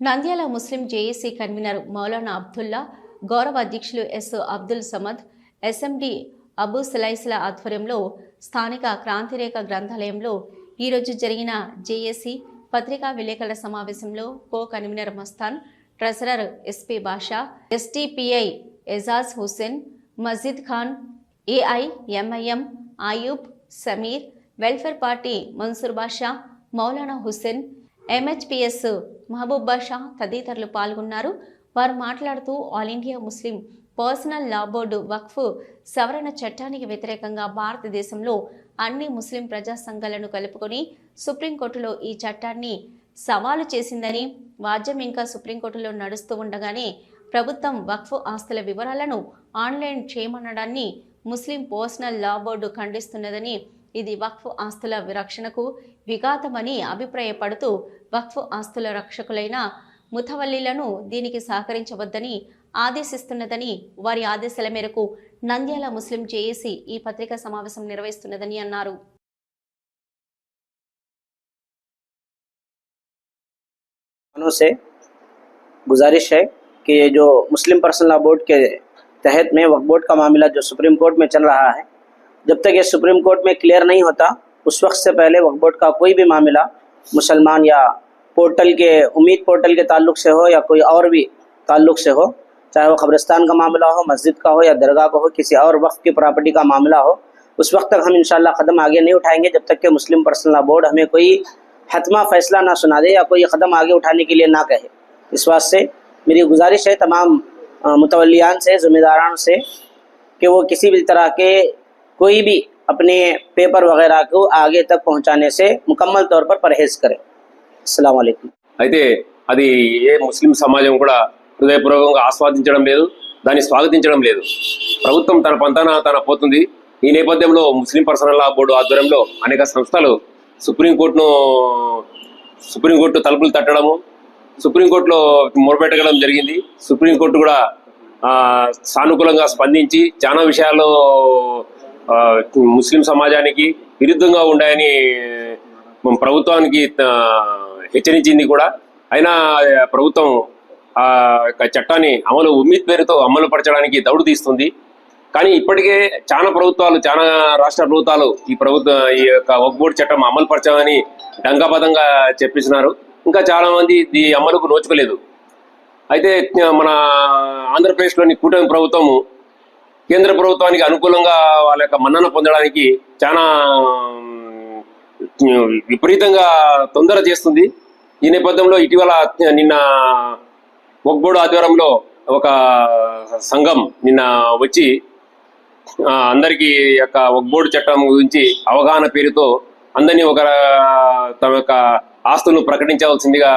Nandyal Muslim JAC convener Maulana Abdullah గౌరవ అధ్యక్షులు S Abdul Samad SMD Abu సిలైస్ల ఆధ్వర్యంలో స్థానిక క్రాంతిరేఖ గ్రంథాలయంలో ఈరోజు జరిగిన జేఏసీ పత్రికా విలేకరుల సమావేశంలో co convener Mastan treasurer SP Basha STPI Ejaz Hussain Majeed Khan AI MIM Ayub Sameer welfare party Mansoor Basha Maulana Hussain MHPS Mahaboob Basha తదితరులు పాల్గొన్నారు. వారు మాట్లాడుతూ all India Muslim personal law board వక్ఫ్ సవరణ చట్టానికి వ్యతిరేకంగా భారతదేశంలో అన్ని ముస్లిం ప్రజా సంఘాలను కలుపుకొని సుప్రీంకోర్టులో ఈ చట్టాన్ని సవాలు చేసిందని వాద్యం ఇంకా సుప్రీంకోర్టులో నడుస్తూ ఉండగానే ప్రభుత్వం వక్ఫ్ ఆస్తుల వివరాలను ఆన్లైన్ చేయమనడాన్ని ముస్లిం పర్సనల్ లా బోర్డు ఖండిస్తున్నదని ఇది వక్ఫ్ ఆస్తుల రక్షణకు విఘాతమని అభిప్రాయపడుతూ వక్ఫ్ ఆస్తుల రక్షకులైన ముతవల్లీలను దీనికి సహకరించవద్దని ఆదేశిస్తున్నదని వారి ఆదేశాల మేరకు నంద్యాల ముస్లిం జేఏసీ ఈ పత్రికా సమావేశం నిర్వహిస్తున్నదని అన్నారు किसानों से गुजारिश है कि ये जो मुस्लिम पर्सनल लॉ बोर्ड के तहत में वक्फ बोर्ड का मामला जो सुप्रीम कोर्ट में चल रहा है जब तक ये सुप्रीम कोर्ट में क्लियर नहीं होता, उस वक्त से पहले वक्फ बोर्ड का कोई भी मामला मुसलमान या पोर्टल के, उम्मीद पोर्टल के ताल्लुक से हो या कोई और भी ताल्लुक से हो, चाहे वो कब्रिस्तान का मामला हो, मस्जिद का हो या दरगाह का हो, किसी और वक्त की प्रॉपर्टी का मामला हो, उस वक्त तक हम इंशाल्लाह कदम आगे नहीं उठाएँगे जब तक कि मुस्लिम पर्सनल बोर्ड हमें कोई हतमा फैसला ना सुना दे या कोई कदम आगे उठाने के लिए ना कहे। इस बात से मेरी गुजारिश है तमाम मुतवलियान से, ज़िम्मेदारान से कि वो किसी भी तरह के कोई भी अपने पेपर वगैरह को आगे तक पहुंचाने से मुकम्मल तौर पर परहेज़ करें अस्सलाम वालेकुम అయితే అది ఏ ముస్లిం సమాజం కూడా హృదయపూర్వకంగా ఆస్వాదించడం లేదు దాన్ని స్వాగతించడం లేదు ప్రభుత్వం తన పంతన తన పోతుంది ఈ నేపథ్యంలో ముస్లిం పర్సనల్ లా బోర్డు ఆధ్వర్యంలో అనేక సంస్థలు సుప్రీంకోర్టును సుప్రీంకోర్టు తలుపులు తట్టడము సుప్రీంకోర్టులో మొరపెట్టడం జరిగింది సుప్రీంకోర్టు కూడా ఆ, సానుకూలంగా స్పందించి చాలా విషయాల్లో ఆ, ముస్లిం సమాజానికి విరుద్ధంగా ఉన్నాయని ప్రభుత్వానికి హెచ్చరించింది కూడా. అయినా ప్రభుత్వం ఆ యొక్క చట్టాన్ని అమలు ఉమ్మీద్ పేరుతో అమలు పరచడానికి దౌడు తీస్తుంది. కానీ ఇప్పటికే చాలా ప్రభుత్వాలు చాలా రాష్ట్ర ప్రభుత్వాలు ఈ ప్రభుత్వ ఈ యొక్క వక్ చట్టం అమలు పరచమని డంకాబద్ధంగా చెప్పిస్తున్నారు. ఇంకా చాలా మంది ఈ అమలుకు నోచుకోలేదు. అయితే మన ఆంధ్రప్రదేశ్లోని కూటమి ప్రభుత్వము కేంద్ర ప్రభుత్వానికి అనుకూలంగా వాళ్ళ యొక్క మన్నన పొందడానికి చాలా విపరీతంగా తొందర చేస్తుంది. ఈ నేపథ్యంలో ఇటీవల నిన్న ఒక్బోర్డు ఆధ్వర్యంలో ఒక సంఘం నిన్న వచ్చి అందరికీ యొక్క ఒక్బోర్డు చట్టం గురించి అవగాహన పేరుతో అందరినీ ఒక తమ యొక్క ఆస్తులను ప్రకటించవలసిందిగా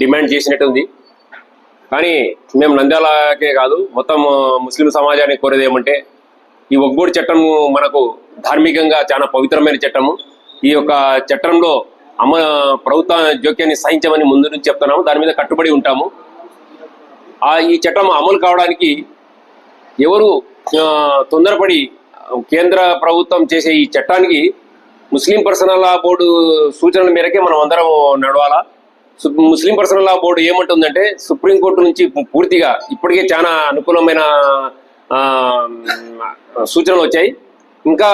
డిమాండ్ చేసినట్టుంది. కానీ మేము నంద్యాలకే కాదు మొత్తం ముస్లిం సమాజానికి కోరేది ఏమంటే ఈ ఒగ్గూడి చట్టం మనకు ధార్మికంగా చాలా పవిత్రమైన చట్టము. ఈ యొక్క చట్టంలో అమ ప్రభుత్వ జోక్యాన్ని సహించమని ముందు నుంచి చెప్తున్నాము. దాని మీద కట్టుబడి ఉంటాము. ఆ ఈ చట్టం అమలు కావడానికి ఎవరు తొందరపడి కేంద్ర ప్రభుత్వం చేసే ఈ చట్టానికి ముస్లిం పర్సనల్ బోర్డు సూచనల మేరకే మనం అందరం నడవాలా? ముస్లిం పర్సనల్ లా బోర్డు ఏమంటుందంటే సుప్రీంకోర్టు నుంచి పూర్తిగా ఇప్పటికే చాలా అనుకూలమైన సూచనలు వచ్చాయి. ఇంకా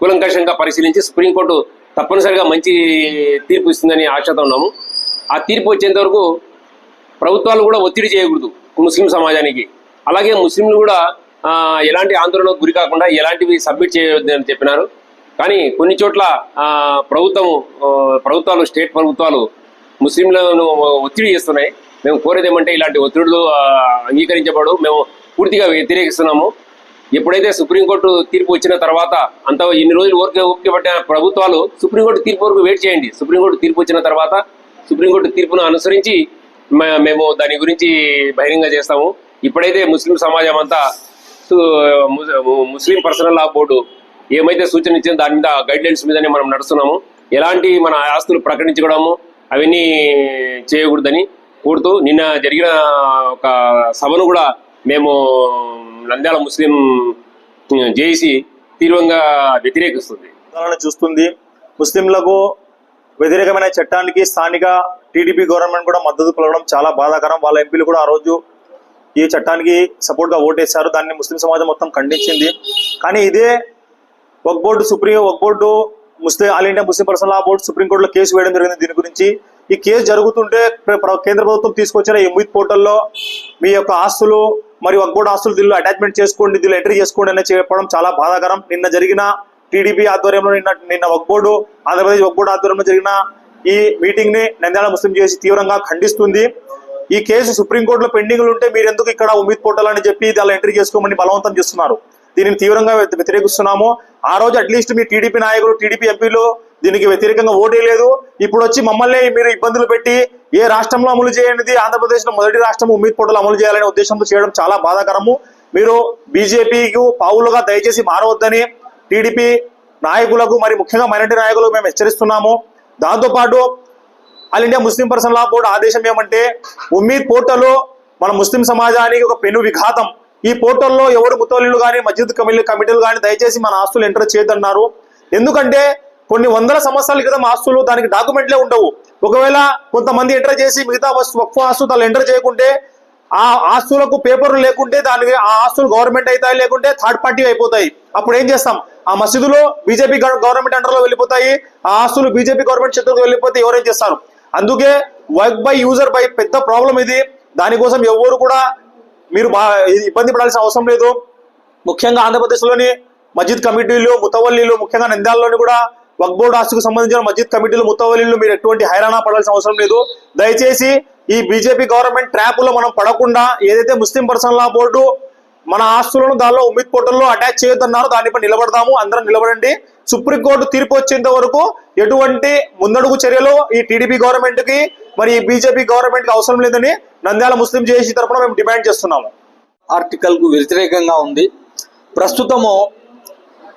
కులంకషంగా పరిశీలించి సుప్రీంకోర్టు తప్పనిసరిగా మంచి తీర్పు ఇస్తుందని ఆశతో ఉన్నాము. ఆ తీర్పు వచ్చేంత వరకు ప్రభుత్వాలు కూడా ఒత్తిడి చేయకూడదు ముస్లిం సమాజానికి. అలాగే ముస్లింలు కూడా ఎలాంటి ఆందోళనకు గురి కాకుండా ఎలాంటివి సబ్మిట్ చేయవద్దని చెప్పినారు. కానీ కొన్ని చోట్ల ప్రభుత్వం ప్రభుత్వాలు స్టేట్ ప్రభుత్వాలు ముస్లింలను ఒత్తిడి చేస్తున్నాయి. మేము కోరేది ఏమంటే ఇలాంటి ఒత్తిడులు అంగీకరించబడు మేము పూర్తిగా వ్యతిరేకిస్తున్నాము. ఎప్పుడైతే సుప్రీంకోర్టు తీర్పు వచ్చిన తర్వాత అంత ఇన్ని రోజులు ఓపిక ఓపిక పట్టిన ప్రభుత్వాలు సుప్రీంకోర్టు తీర్పు వరకు వెయిట్ చేయండి. సుప్రీంకోర్టు తీర్పు వచ్చిన తర్వాత సుప్రీంకోర్టు తీర్పును అనుసరించి మే- మేము దాని గురించి బహిరంగ చేస్తాము. ఇప్పుడైతే ముస్లిం సమాజం అంతా సు- ము- ముస్లిం పర్సనల్ లా బోర్డు ఏమైతే సూచన ఇచ్చిందో దాని మీద గైడ్ లైన్స్ మీదనే మనం నడుస్తున్నాము. ఎలాంటి మన ఆస్తులు ప్రకటించుకోవడము అవన్నీ చేయకూడదని కోరుతూ నిన్న జరిగిన ఒక సభను కూడా మేము నంద్యాల ముస్లిం జేసి తీవ్రంగా వ్యతిరేకిస్తుంది. చూస్తుంది. ముస్లింలకు వ్యతిరేకమైన చట్టానికి స్థానిక టీడీపీ గవర్నమెంట్ కూడా మద్దతు పలకడం చాలా బాధాకరం. వాళ్ళ ఎంపీలు కూడా ఆ రోజు ఈ చట్టానికి సపోర్ట్గా ఓటేశారు. దాన్ని ముస్లిం సమాజం మొత్తం ఖండించింది. కానీ ఇదే ఒక బోర్డు సుప్రీం ఒక board Muslim all India Muslim personal law board సుప్రీంకోర్టులో కేసు వేయడం జరిగింది దీని గురించి. ఈ కేసు జరుగుతుంటే కేంద్ర ప్రభుత్వం తీసుకొచ్చిన ఎమ్మిద్ పోర్టల్లో మీ యొక్క ఆస్తులు మరియు వక్ బోర్డు ఆస్తులు దీనిలో అటాచ్మెంట్ చేసుకోండి దీనిలో ఎంట్రీ చేసుకోండి అని చెప్పడం చాలా బాధాకరం. నిన్న జరిగిన టీడీపీ ఆధ్వర్యంలో నిన్న నిన్న వక్బోర్డు ఆంధ్రప్రదేశ్ వక్ బోర్డు ఆధ్వర్యంలో జరిగిన ఈ మీటింగ్ని నంద్యాల ముస్లిం చేసి తీవ్రంగా ఖండిస్తుంది. ఈ కేసు సుప్రీంకోర్టులో పెండింగ్లు ఉంటే మీరు ఎందుకు ఇక్కడ ఉమ్మీద్ పోర్టల్ అని చెప్పి దానిలో ఎంట్రీ చేసుకోమని బలవంతం చేస్తున్నారు. దీనిని తీవ్రంగా వ్యతి- వ్యతిరేకిస్తున్నాము. ఆ రోజు అట్లీస్ట్ మీ టీడీపీ నాయకులు టీడీపీ ఎంపీలు దీనికి వ్యతిరేకంగా ఓటేయలేదు ఇప్పుడు వచ్చి మమ్మల్ని మీరు ఇబ్బందులు పెట్టి ఏ రాష్ట్రంలో అమలు చేయనిది ఆంధ్రప్రదేశ్లో మొదటి రాష్ట్రం ఉమ్మీద్ పోర్టల్ అమలు చేయాలనే ఉద్దేశంతో చేయడం చాలా బాధాకరము. మీరు బీజేపీకి పావులుగా దయచేసి మారవద్దని టీడీపీ నాయకులకు మరి ముఖ్యంగా మైనార్టీ నాయకులకు మేము హెచ్చరిస్తున్నాము. దాంతోపాటు all India Muslim person law board ఆదేశం ఏమంటే ఉమ్మీద్ పోర్టల్ మన ముస్లిం సమాజానికి ఒక పెను విఘాతం. ఈ పోర్టల్లో ఎవరు ముతోళ్ళు కానీ మస్జిద్ కమిటీ కమిటీలు కానీ దయచేసి మన ఆస్తులు ఎంటర్ చేయదన్నారు ఎందుకంటే కొన్ని వందల సంవత్సరాల క్రితం ఆస్తులు దానికి డాక్యుమెంట్లే ఉండవు. ఒకవేళ కొంతమంది ఎంటర్ చేసి మిగతా వస్తు వక్ఫ్ ఆస్తులు ఎంటర్ చేయకుంటే ఆ ఆస్తులకు పేపర్లు లేకుంటే దానికి ఆ ఆస్తులు గవర్నమెంట్ అవుతాయి లేకుంటే థర్డ్ పార్టీ అయిపోతాయి. అప్పుడు ఏం చేస్తాం? ఆ మసీదులో బీజేపీ గవర్నమెంట్ అండర్లో వెళ్ళిపోతాయి. ఆ ఆస్తులు బీజేపీ గవర్నమెంట్ చేతులకు వెళ్ళిపోతే ఎవరేం చేస్తారు? అందుకే వర్క్ బై యూజర్ బై పెద్ద ప్రాబ్లం ఇది. దానికోసం ఎవరు కూడా మీరు ఇబ్బంది పడాల్సిన అవసరం లేదు. ముఖ్యంగా ఆంధ్రప్రదేశ్లోని మస్జిద్ కమిటీలు ముతవల్లీలు ముఖ్యంగా నంద్యాలలోని కూడా వక్ బోర్డు ఆస్తుకు సంబంధించిన మస్జిద్ కమిటీలు ముతవల్లీలు మీరు ఎటువంటి హైరాణ పడాల్సిన అవసరం లేదు. దయచేసి ఈ బీజేపీ గవర్నమెంట్ ట్రాప్లో మనం పడకుండా ఏదైతే ముస్లిం పర్సనల్ లా బోర్డు మన ఆస్తులను దానిలో ఉమ్మిద్ పోర్టల్లో అటాచ్ చేయొద్దన్నారు. దానిపై నిలబడదాము. అందరం నిలబడండి. సుప్రీంకోర్టు తీర్పు వచ్చేంత వరకు ఎటువంటి ముందడుగు చర్యలు ఈ టీడీపీ గవర్నమెంట్కి మరి ఈ బీజేపీ గవర్నమెంట్కి అవసరం లేదని నంద్యాల ముస్లిం జేఏసీ తరఫున మేము డిమాండ్ చేస్తున్నాము. ఆర్టికల్కు వ్యతిరేకంగా ఉంది. ప్రస్తుతము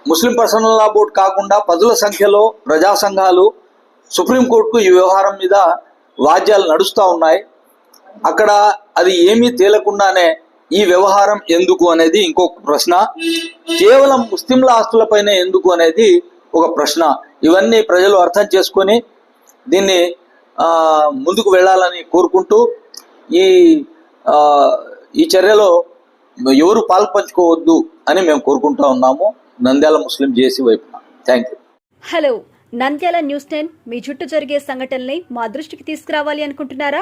ముస్లిం పర్సనల్ లా బోర్డు కాకుండా పదుల సంఖ్యలో ప్రజా సంఘాలు సుప్రీంకోర్టుకు ఈ వ్యవహారం మీద వాద్యాలు నడుస్తూ ఉన్నాయి. అక్కడ అది ఏమీ తేలకుండానే ఈ వ్యవహారం ఎందుకు అనేది ఇంకొక ప్రశ్న. కేవలం ముస్లింల ఆస్తులపైనే ఎందుకు అనేది ఒక ప్రశ్న. ఇవన్నీ ప్రజలు అర్థం చేసుకొని దీన్ని ముందుకు వెళ్ళాలని కోరుకుంటూ ఈ ఈ చర్యలో ఎవరు పాల్పంచుకోవద్దు అని మేము కోరుకుంటా ఉన్నాము. నంద్యాల ముస్లిం జేసీ వైపున. Thank you. Hello Nandyal news ten మీ చుట్టూ జరిగే సంఘటనల్ని మా దృష్టికి తీసుకురావాలి అనుకుంటున్నారా?